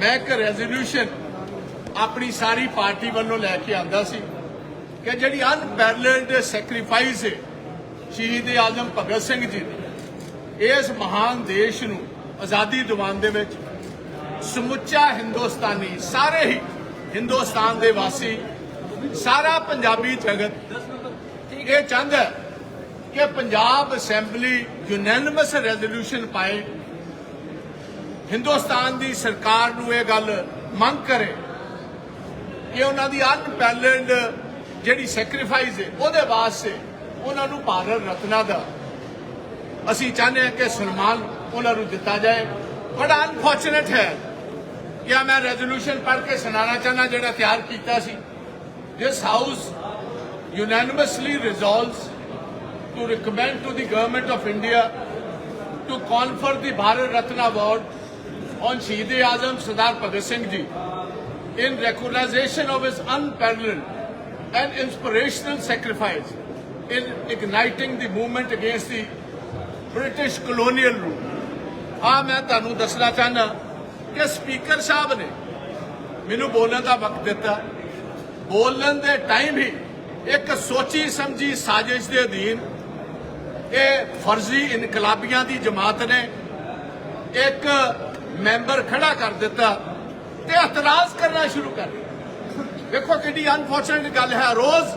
ਮੈਂ ਇੱਕ ਰੈਜ਼ੋਲੂਸ਼ਨ ਆਪਣੀ ਸਾਰੀ ਪਾਰਟੀ ਵੱਲੋਂ ਲੈ ਕੇ ਆਂਦਾ ਸੀ ਕਿ ਜਿਹੜੀ ਅਨਪੈਰਲਡ ਸੈਕਰੀਫਾਈਸ ਹੈ ਸ਼ਹੀਦ ਆਜ਼ਮ ਭਗਤ ਸਿੰਘ ਜੀ ਦੀ, ਇਸ ਮਹਾਨ ਦੇਸ਼ ਨੂੰ ਆਜ਼ਾਦੀ ਦਿਵਾਉਣ ਦੇ ਵਿੱਚ ਸਮੁੱਚਾ ਹਿੰਦੁਸਤਾਨੀ ਸਾਰੇ ਹੀ ਹਿੰਦੁਸਤਾਨ ਦੇ ਵਾਸੀ, ਸਾਰਾ ਪੰਜਾਬੀ ਜਗਤ ਇਹ ਚਾਹੁੰਦਾ ਕਿ ਪੰਜਾਬ ਅਸੈਂਬਲੀ ਯੂਨੈਨਿਮਸ ਰੈਜ਼ੋਲੂਸ਼ਨ ਪਾਏ ਹਿੰਦੁਸਤਾਨ ਦੀ ਸਰਕਾਰ ਨੂੰ ਇਹ ਗੱਲ ਮੰਗ ਕਰੇ ਕਿ ਉਹਨਾਂ ਦੀ ਅਨਪੈਰਲਡ ਜਿਹੜੀ ਸੈਕਰੀਫਾਈਸ ਹੈ, ਉਹਦੇ ਵਾਸਤੇ ਉਹਨਾਂ ਨੂੰ ਭਾਰਤ ਰਤਨਾ ਦਾ। ਅਸੀਂ ਚਾਹੁੰਦੇ ਹਾਂ ਕਿ ਸਨਮਾਨ ਉਹਨਾਂ ਨੂੰ ਦਿੱਤਾ ਜਾਏ। ਬੜਾ ਅਨਫੋਰਚੂਨੇਟ ਹੈ। ਕਿ ਮੈਂ ਰੈਜ਼ੋਲੂਸ਼ਨ ਪੜ੍ਹ ਕੇ ਸੁਣਾਉਣਾ ਚਾਹੁੰਦਾ ਜਿਹੜਾ ਤਿਆਰ ਕੀਤਾ ਸੀ। This house unanimously resolves to recommend to the government of India to confer the Bharat Ratna Award on Shaheed Azam Sardar Bhagat Singh Ji in recognition of his unparalleled and inspirational sacrifice in igniting the movement against the British colonial rule. ਆ ਮੈਂ ਤੁਹਾਨੂੰ ਦੱਸਣਾ ਚਾਹਨਾ ਕਿ speaker ਸਾਹਿਬ ਨੇ ਮੈਨੂੰ ਬੋਲਣ ਦਾ ਵਕਤ ਦਿੱਤਾ ਬੋਲਣ ਦੇ ਟਾਈਮ ਹੀ ਇੱਕ ਸੋਚੀ ਸਮਝੀ ਸਾਜ਼ਿਸ਼ ਦੇ ਅਧੀਨ ਇਹ ਫਰਜ਼ੀ ਇਨਕਲਾਬੀਆਂ ਦੀ ਜਮਾਤ ਨੇ ਇੱਕ ਮੈਂਬਰ ਖੜਾ ਕਰ ਦਿੱਤਾ ਤੇ ਇਤਰਾਜ਼ ਕਰਨਾ ਸ਼ੁਰੂ ਕਰ ਦਿੱਤਾ। ਵੇਖੋ ਕਿੰਨੀ ਅਨਫੋਰਚੂਨੇਟ ਗੱਲ ਹੈ। ਰੋਜ਼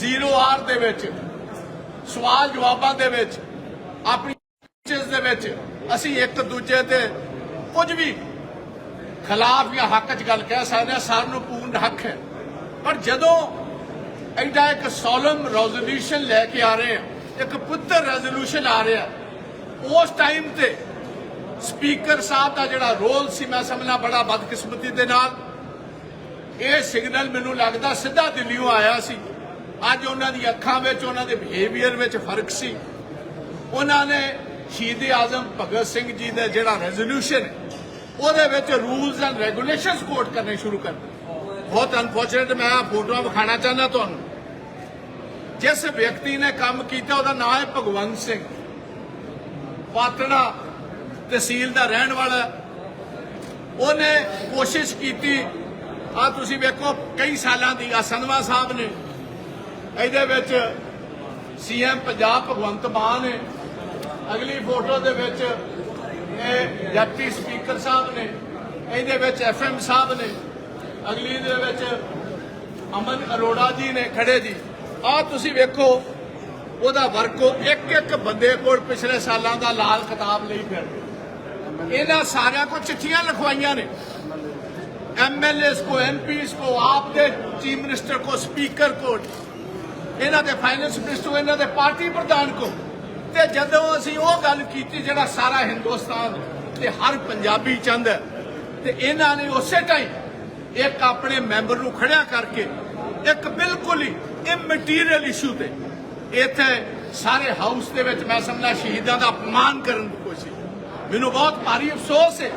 ਜ਼ੀਰੋ ਆਰ ਦੇ ਵਿੱਚ, ਸਵਾਲ ਜਵਾਬਾਂ ਦੇ ਵਿੱਚ, ਆਪਣੀ ਚੀਜ਼ ਦੇ ਵਿੱਚ ਅਸੀਂ ਇੱਕ ਦੂਜੇ ਤੇ ਕੁਝ ਵੀ ਖਿਲਾਫ ਜਾਂ ਹੱਕ 'ਚ ਗੱਲ ਕਹਿ ਸਕਦੇ ਹਾਂ, ਸਾਰਿਆਂ ਨੂੰ ਪੂਰਨ ਹੱਕ ਹੈ। ਪਰ ਜਦੋਂ ਐਡਾ ਇੱਕ ਸੋਲਮ ਰੈਜ਼ੋਲੂਸ਼ਨ ਲੈ ਕੇ ਆ ਰਹੇ ਆ ਇੱਕ ਪੁੱਤਰ ਰੈਜ਼ੋਲੂਸ਼ਨ ਆ ਰਿਹਾ, ਉਸ ਟਾਈਮ ਤੇ ਸਪੀਕਰ ਸਾਹਿਬ ਦਾ ਜਿਹੜਾ ਰੋਲ ਸੀ, ਮੈਂ ਸਮਝਣਾ ਬੜਾ ਬਦਕਿਸਮਤੀ ਦੇ ਨਾਲ। ਇਹ ਸਿਗਨਲ ਮੈਨੂੰ ਲੱਗਦਾ ਸਿੱਧਾ ਦਿੱਲੀੋਂ ਆਇਆ ਸੀ। ਅੱਜ ਉਹਨਾਂ ਦੀ ਅੱਖਾਂ ਵਿੱਚ, ਉਹਨਾਂ ਦੇ ਬਿਹੇਵੀਅਰ ਵਿੱਚ ਫ਼ਰਕ ਸੀ। ਉਹਨਾਂ ਨੇ ਸ਼ਹੀਦ ਆਜ਼ਮ ਭਗਤ ਸਿੰਘ ਜੀ ਦਾ ਜਿਹੜਾ ਰੈਜ਼ੋਲੂਸ਼ਨ ਹੈ, ਉਹਦੇ ਵਿੱਚ ਰੂਲਸ ਐਂਡ ਰੈਗੂਲੇਸ਼ਨਸ ਕੋਟ ਕਰਨੇ ਸ਼ੁਰੂ ਕਰ ਦਿੱਤੇ। ਬਹੁਤ ਅਨਫੋਰਚੂਨੇਟ ਮੈਂ ਆਹ ਫੋਟੋਆਂ ਵਿਖਾਣਾ ਚਾਹੁੰਦਾ ਤੁਹਾਨੂੰ। ਜਿਸ ਵਿਅਕਤੀ ਨੇ ਕੰਮ ਕੀਤਾ, ਉਹਦਾ ਨਾਮ ਹੈ ਭਗਵੰਤ ਸਿੰਘ। ਪਾਤੜਾ ਤਹਿਸੀਲ ਦਾ ਰਹਿਣ ਵਾਲਾ ਉਹਨੇ ਕੋਸ਼ਿਸ਼ ਕੀਤੀ, ਆ ਤੁਸੀਂ ਵੇਖੋ, ਕਈ ਸਾਲਾਂ ਦੀ ਆ, ਸੰਧਵਾ ਸਾਹਿਬ ਨੇ। ਇਹਦੇ ਵਿੱਚ ਸੀਐਮ ਪੰਜਾਬ ਭਗਵੰਤ ਮਾਨ ਨੇ। ਅਗਲੀ ਫੋਟੋ ਦੇ ਵਿੱਚ ਇਹ ਡਿਪਟੀ ਸਪੀਕਰ ਸਾਹਿਬ ਨੇ। ਇਹਦੇ ਵਿੱਚ ਐਫਐਮ ਸਾਹਿਬ ਨੇ। ਅਗਲੀ ਦੇ ਵਿੱਚ ਅਮਨ ਅਰੋੜਾ ਜੀ ਨੇ ਖੜੇ ਜੀ। ਆ ਤੁਸੀਂ ਵੇਖੋ, ਉਹਦਾ ਵਰਕੋ ਇੱਕ ਇੱਕ ਬੰਦੇ ਕੋਲ ਪਿਛਲੇ ਸਾਲਾਂ ਦਾ ਲਾਲ ਕਿਤਾਬ ਲਈ ਫਿਰ। ਇਹਨਾਂ ਸਾਰਿਆਂ ਕੋ ਚਿੱਠੀਆਂ ਲਿਖਵਾਈਆਂ ਨੇ। ਐਮਐਲਏਸ ਕੋ ਐਮਪੀਸ ਕੋ ਆਪ ਦੇ ਚੀਫ ਮਿਨਿਸਟਰ ਕੋ, ਸਪੀਕਰ ਕੋ। ਇਹਨਾਂ ਦੇ ਫਾਈਨੈਂਸ ਮਿਨਿਸਟਰ ਕੋ, ਇਹਨਾਂ ਦੇ ਪਾਰਟੀ ਪ੍ਰਧਾਨ ਕੋ। ਤੇ ਜਦੋਂ ਅਸੀਂ ਉਹ ਗੱਲ ਕੀਤੀ ਜਿਹੜਾ ਸਾਰਾ ਹਿੰਦੁਸਤਾਨ ਤੇ ਹਰ ਪੰਜਾਬੀ ਚੰਦ ਹੈ, ਤੇ ਇਹਨਾਂ ਨੇ ਉਸੇ ਟਾਈਮ ਇੱਕ ਆਪਣੇ ਮੈਂਬਰ ਨੂੰ ਖੜਿਆ ਕਰਕੇ ਇੱਕ ਬਿਲਕੁਲ ਹੀ ਇਮਟੀਰੀਅਲ ਇਸ਼ੂ ਤੇ ਇੱਥੇ ਸਾਰੇ ਹਾਊਸ ਦੇ ਵਿੱਚ ਮੈਂ ਸਮਝਦਾ ਸ਼ਹੀਦਾਂ ਦਾ ਅਪਮਾਨ ਕਰਨ ਦੀ ਕੋਸ਼ਿਸ਼ ਮੈਨੂੰ ਬਹੁਤ ਭਾਰੀ ਅਫਸੋਸ ਹੈ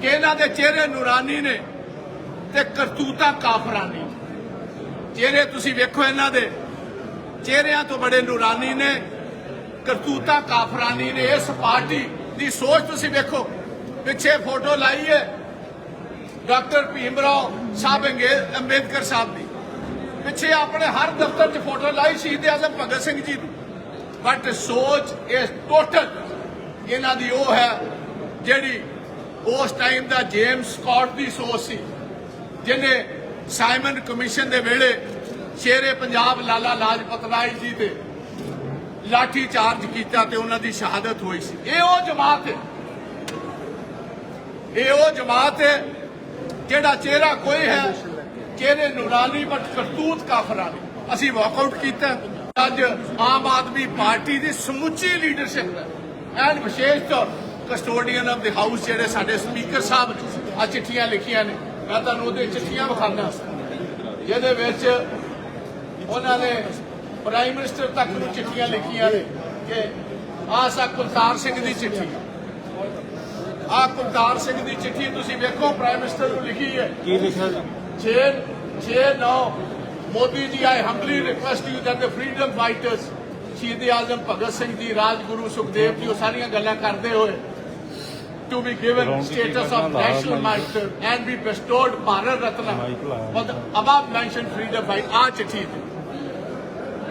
ਕਿ ਇਹਨਾਂ ਦੇ ਚਿਹਰੇ ਨੂਰਾਨੀ ਨੇ ਤੇ ਕਰਤੂਤਾ ਕਾਫਰਾਨੀ ਚਿਹਰੇ ਤੁਸੀਂ ਵੇਖੋ ਇਹਨਾਂ ਦੇ ਚਿਹਰਿਆਂ ਤੋਂ ਬੜੇ ਨੂਰਾਨੀ ਨੇ, ਕਰਤੂਤਾ ਕਾਫਰਾਨੀ ਨੇ। ਇਸ ਪਾਰਟੀ ਦੀ ਸੋਚ ਤੁਸੀਂ ਵੇਖੋ, ਪਿੱਛੇ ਫੋਟੋ ਲਾਈ ਹੈ ਡਾਕਟਰ ਭੀਮਰਾਓ ਸਾਹਿਬ ਅੰਗੇ- ਅੰਬੇਦਕਰ ਸਾਹਿਬ ਦੀ। ਪਿੱਛੇ ਆਪਣੇ ਹਰ ਦਫ਼ਤਰ 'ਚ ਫੋਟੋ ਲਾਈ ਸ਼ਹੀਦ ਆਜ਼ਮ ਭਗਤ ਸਿੰਘ ਜੀ ਦੀ। ਬਟ ਸੋਚ ਇਸ ਟੋਟਲ ਇਹਨਾਂ ਦੀ ਉਹ ਹੈ ਜਿਹੜੀ ਉਸ ਟਾਈਮ ਦਾ ਜੇਮਸ ਸਕਾਟ ਦੀ ਸੋਚ ਸੀ, ਜਿਹਨੇ ਸਾਈਮਨ ਕਮਿਸ਼ਨ ਦੇ ਵੇਲੇ ਸ਼ੇਰੇ ਪੰਜਾਬ ਲਾਲਾ ਲਾਜਪਤ ਰਾਏ ਜੀ ਦੇ ਲਾਠੀ ਚਾਰਜ ਕੀਤਾ ਤੇ ਉਹਨਾਂ ਦੀ ਸ਼ਹਾਦਤ ਹੋਈ ਸੀ। ਇਹ ਉਹ ਜਮਾਤ ਹੈ। ਇਹ ਉਹ ਜਮਾਤ ਹੈ ਜਿਹੜਾ ਚਿਹਰਾ ਕੋਈ ਹੈ, ਚਿਹਰੇ ਨੂਰਾਨੀ ਬਟ ਕਰਤੂਤ ਕਾਫਰਾਨੀ ਅਸੀਂ ਵਾਕਆਊਟ ਕੀਤਾ। ਅੱਜ ਆਮ ਆਦਮੀ ਪਾਰਟੀ ਦੀ ਸਮੁੱਚੀ ਲੀਡਰਸ਼ਿਪ ਐਂਡ ਵਿਸ਼ੇਸ਼ ਤੌਰ ਕਸਟੋਡੀਅਨ ਆਫ ਦੀ ਹਾਊਸ ਜਿਹੜੇ ਸਾਡੇ ਸਪੀਕਰ ਸਾਹਿਬ ਆ ਚਿੱਠੀਆਂ ਲਿਖੀਆਂ ਨੇ। ਮੈਂ ਤੁਹਾਨੂੰ ਉਹਦੇ ਚਿੱਠੀਆਂ ਵਿਖਾਉਂਦਾ। ਜਿਹਦੇ ਵਿੱਚ ਉਹਨਾਂ ਨੇ ਪ੍ਰਾਈਮ ਮਿਨਿਸਟਰ ਤੱਕ ਨੂੰ ਚਿੱਠੀਆਂ ਲਿਖੀਆਂ ਨੇ ਕਿ ਆਹ ਸਾ ਕੁਲਤਾਰ ਸਿੰਘ ਦੀ ਚਿੱਠੀ। ਆਹ ਕੁਲਤਾਰ ਸਿੰਘ ਦੀ ਚਿੱਠੀ ਤੁਸੀਂ ਵੇਖੋ ਪ੍ਰਾਈਮ ਮਿਨਿਸਟਰ ਨੂੰ ਲਿਖੀ ਹੈ। ਕੀ ਲਿਖਿਆ 6 6 9 Modi ji I humbly request you that the freedom fighters Shaheed Azam Bhagat Singh ji Rajguru Sukhdev ji ਉਹ ਸਾਰੀਆਂ ਗੱਲਾਂ ਕਰਦੇ ਹੋਏ to be given status of national no, martyr and be bestowed Bharat Ratna uh, for the above mentioned freedom by ਆ ਚਿੱਠੀ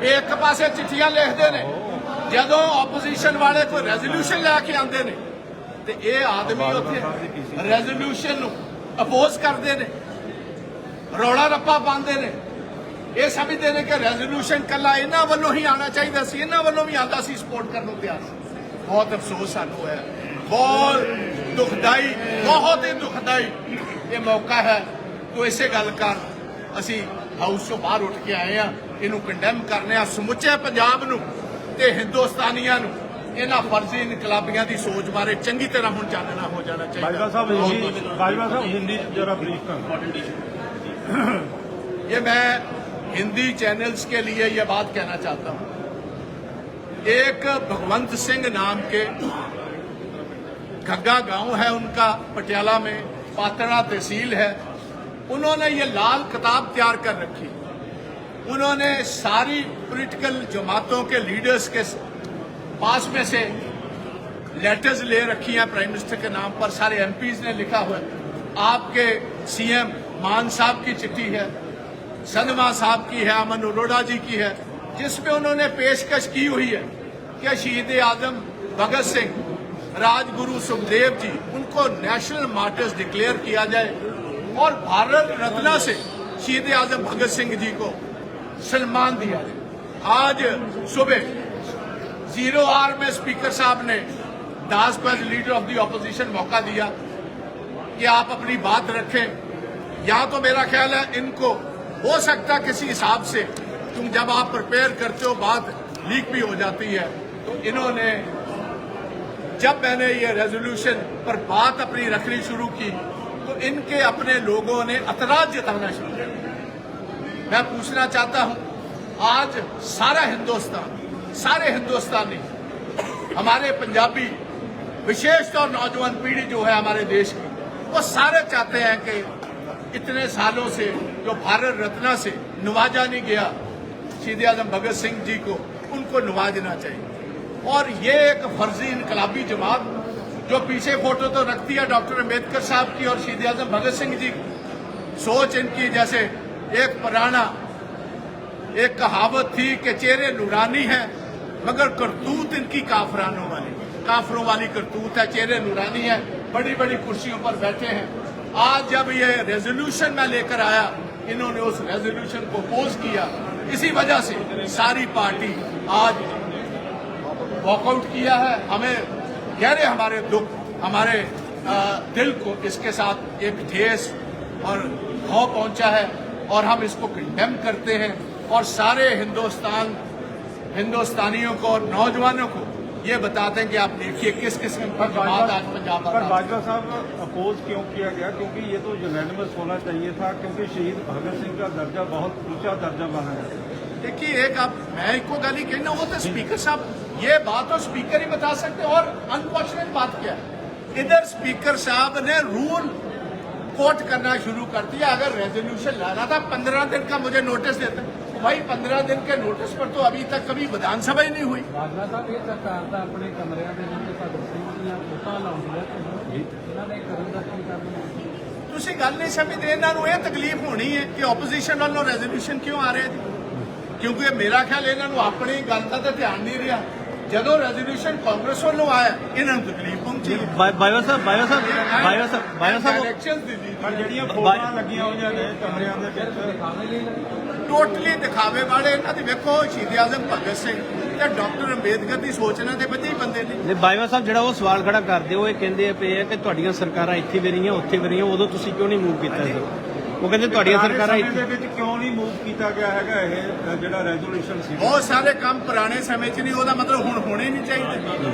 ਤੇ ਇੱਕ ਪਾਸੇ ਚਿੱਠੀਆਂ ਲਿਖਦੇ ਨੇ ਜਦੋਂ ਆਪੋਜੀਸ਼ਨ ਵਾਲੇ ਕੋਈ ਰੈਜ਼ੋਲੂਸ਼ਨ ਲੈ ਕੇ ਆਉਂਦੇ ਨੇ ਤੇ ਇਹ ਆਦਮੀ ਉੱਥੇ ਰੈਜ਼ੋਲੂਸ਼ਨ ਨੂੰ ਅਪੋਜ਼ ਕਰਦੇ ਨੇ ਰੌਲਾ ਰੱਪਾ ਪਾਉਂਦੇ ਨੇ ਇਹ ਸਮਝਦੇ ਨੇ ਕਿ ਰੈਜ਼ੋਲੂਸ਼ਨ ਕੱਲਾ ਇਹਨਾਂ ਵੱਲੋਂ ਹੀ ਆਉਣਾ ਚਾਹੀਦਾ ਸੀ ਇਹਨਾਂ ਵੱਲੋਂ ਵੀ ਆਂਦਾ ਸੀ ਸਪੋਰਟ ਕਰਨ ਨੂੰ ਤਿਆਰ। ਸੀ ਬਹੁਤ ਅਫਸੋਸ ਸਾਨੂੰ ਹੈ। ਬਹੁਤ ਦੁਖਦਾਈ ਬਹੁਤ ਹੀ ਦੁਖਦਾਈ ਇਹ ਮੌਕਾ ਹੈ। ਤੋ ਇਸੇ ਗੱਲ ਕਰ ਅਸੀਂ ਹਾਊਸ ਤੋਂ ਬਾਹਰ ਉੱਠ ਕੇ ਆਏ ਆ ਇਹਨੂੰ ਕੰਡੈਮ ਕਰਨੇ ਆ ਸਮੁੱਚੇ ਪੰਜਾਬ ਨੂੰ ਤੇ ਹਿੰਦੁਸਤਾਨੀਆਂ ਨੂੰ। ਇਹਨਾਂ ਫਰਜ਼ੀ ਇਨਕਲਾਬੀਆਂ ਦੀ ਸੋਚ ਬਾਰੇ ਚੰਗੀ ਤਰ੍ਹਾਂ ਹੁਣ ਚਾਨਣਾ ਹੋ ਜਾਣਾ ਚਾਹੀਦਾ। ਬਾਜਵਾ ਸਾਹਿਬ ਹਿੰਦੀ ਬਾਜਵਾ ਸਾਹਿਬ ਹਿੰਦੀ ہندی چینلز کے لیے یہ بات کہنا چاہتا ہوں۔ ایک بھگونت سنگھ نام کے گھگا گاؤں ہے، ان کا پٹیالہ میں پاترہ تحصیل ہے۔ انہوں نے یہ لال کتاب تیار کر رکھی۔ انہوں نے ساری پولیٹیکل جماعتوں کے لیڈرز کے پاس میں سے لیٹرز لے رکھی ہیں۔ پرائم منسٹر کے نام پر سارے ایم پیز نے لکھا ہوا ہے۔ آپ کے سی ایم مان صاحب کی چٹھی ہے۔ سنما صاحب کی ہے، امن اروڑا جی کی ہے، جس میں انہوں نے پیشکش کی ہوئی ہے کہ شہید اعظم بھگت سنگھ راج گرو سکھدیو جی ان کو نیشنل مارٹرز ڈکلیئر کیا جائے اور بھارت رتنا سے شہید اعظم بھگت سنگھ جی کو سلمان دیا جائے۔ آج صبح زیرو آر میں اسپیکر صاحب نے داس پر لیڈر آف دی اپوزیشن موقع دیا کہ آپ اپنی بات رکھیں۔ یا تو میرا خیال ہے ان کو ہو سکتا کسی حساب سے تم جب آپ پرپیئر کرتے ہو، بات لیک بھی ہو جاتی ہے۔ تو انہوں نے جب میں نے یہ ریزولوشن پر بات اپنی رکھنی شروع کی، تو ان کے اپنے لوگوں نے اطراج جتانا شروع کیا۔ میں پوچھنا چاہتا ہوں، آج سارا ہندوستان، سارے ہندوستانی، ہمارے پنجابی، وشیش طور نوجوان پیڑھی جو ہے ہمارے دیش کی، وہ سارے چاہتے ہیں کہ اتنے سالوں سے جو بھارت رتنا سے نوازا نہیں گیا شہید اعظم بھگت سنگھ جی کو ان کو نوازنا چاہیے۔ اور یہ ایک فرضی انقلابی جماعت جو پیچھے فوٹو تو رکھتی ہے ڈاکٹر امبیدکر صاحب کی اور شہید اعظم بھگت سنگھ جی کی۔ سوچ ان کی جیسے ایک پرانا، ایک کہاوت تھی کہ چہرے نورانی ہیں، مگر کرتوت ان کی کافرانوں والی۔ کافروں والی کرتوت ہے، چہرے نورانی ہیں، بڑی بڑی کرسیوں پر بیٹھے ہیں۔ آج جب یہ ریزولوشن میں لے کر آیا انہوں نے اس ریزولوشن کو پوز کیا۔ اسی وجہ سے ساری پارٹی آج واک آؤٹ کیا ہے۔ ہمیں گہرے ہمارے دکھ، ہمارے دل کو اس کے ساتھ ایک ٹھیس اور ہو پہنچا ہے اور ہم اس کو کنڈیم کرتے ہیں اور سارے ہندوستان، ہندوستانیوں کو اور نوجوانوں کو یہ بتاتے ہیں کہ آپ دیکھیے کس قسم پر باجوہ صاحب اپوز کیوں کیا گیا؟ کیونکہ یہ تو یونینمس ہونا چاہیے تھا کیونکہ شہید بھگت سنگھ کا درجہ بہت اونچا درجہ بنا ہے۔ دیکھیے ایک آپ میں ایک کو گالی کہنا وہ تو اسپیکر صاحب یہ بات تو اسپیکر ہی بتا سکتے اور انفارچونیٹ بات کیا ہے۔ ادھر اسپیکر صاحب نے رول کوٹ کرنا شروع کر دیا اگر ریزولوشن لانا تھا پندرہ دن کا مجھے نوٹس دیتا भाई पंद्रह दिन के नोटिस पर तो अभी तक कभी विधानसभा ही नहीं हुई ਬਾਜਵਾ ਸਾਹਿਬ ਇਹ ਸਰਕਾਰ ਦਾ ਆਪਣੇ ਕਮਰਿਆਂ ਦੇ ਵਿੱਚ ਭਗਤ ਸਿੰਘ ਦੀਆਂ ਫੋਟੋਆਂ ਲਾਉਂਦੀ ਹੈ ਤੇ ਇਹਨਾਂ ਦੇ ਕਰਨ ਦਾ ਕੀ ਕਰਨਾ ਤੁਸੀਂ ਗੱਲ ਨਹੀਂ ਸਮਝਦੇ ਇਹਨਾਂ ਨੂੰ ਇਹ ਤਕਲੀਫ ਹੋਣੀ ਹੈ ਕਿ ਆਪੋਜੀਸ਼ਨ ਵੱਲੋਂ ਰੈਜ਼ੋਲੂਸ਼ਨ ਕਿਉਂ ਆ ਰਿਹਾ ਜੀ ਕਿਉਂਕਿ ਇਹ ਮੇਰਾ ਖਿਆਲ ਇਹਨਾਂ ਨੂੰ ਆਪਣੀ ਗੱਲ ਦਾ ਤਾਂ ਧਿਆਨ ਨਹੀਂ ਰਿਹਾ ਜਦੋਂ ਰੈਜ਼ੋਲੂਸ਼ਨ ਕਾਂਗਰਸ ਵੱਲੋਂ ਆਇਆ ਇਹਨਾਂ ਨੂੰ ਤਕਲੀਫ ਪਹੁੰਚੀ ਬਾਈਵਾ ਸਾਹਿਬ ਬਾਈਵਾ ਸਾਹਿਬ ਬਾਈਵਾ ਸਾਹਿਬ ਬਾਈਵਾ ਸਾਹਿਬ ਇਲੈਕਸ਼ਨ ਦਿੱਲੀ ਪਰ ਜਿਹੜੀਆਂ ਫੋਟੋਆਂ ਲੱਗੀਆਂ ਹੋਈਆਂ ਨੇ ਕਮਰਿਆਂ ਦੇ ਵਿੱਚ ਦਿਖਾਵੇ ਲਈ ਟੋਟਲੀ ਦਿਖਾਵੇ ਵਾਲੇ ਇਹਨਾਂ ਦੀ ਵੇਖੋ ਸ਼ਹੀਦ ਆਜ਼ਮ ਭਗਤ ਸਿੰਘ ਤੇ ਡਾਕਟਰ ਅੰਬੇਦਕਰ ਦੀ ਸੋਚ ਦੇ ਬੱਚੇ ਹੀ ਬੰਦੇ ਨੇ। ਨੇ ਬਾਈਵਾ ਸਾਹਿਬ ਜਿਹੜਾ ਉਹ ਸਵਾਲ ਖੜਾ ਕਰਦੇ ਹੋ ਇਹ ਕਹਿੰਦੇ ਪਏ ਆ ਕਿ ਤੁਹਾਡੀਆਂ ਸਰਕਾਰਾਂ ਇੱਥੇ ਵੀ ਰਹੀਆਂ ਉੱਥੇ ਵੀ ਰਹੀਆਂ ਉਦੋਂ ਤੁਸੀਂ ਕਿਉਂ ਨਹੀਂ ਮੂਵ ਕੀਤਾ ਸੀ? ਉਹ ਕਹਿੰਦੇ ਤੁਹਾਡੀਆਂ ਪੁਰਾਣੇ ਸਰਕਾਰਾਂ ਸਮੇਂ ਇੱਥੇ ਦੇ ਵਿੱਚ ਕਿਉਂ ਨਹੀਂ ਮੂਵ ਕੀਤਾ ਗਿਆ ਹੈਗਾ ਇਹ ਅ, ਜਿਹੜਾ ਰੈਜ਼ੋਲੂਸ਼ਨ ਸੀ? ਬਹੁਤ ਸਾਰੇ ਕੰਮ ਪੁਰਾਣੇ ਸਮੇਂ 'ਚ ਨਹੀਂ ਉਹਦਾ ਮਤਲਬ ਹੁਣ ਹੋਣੇ ਨਹੀਂ ਚਾਹੀਦੇ।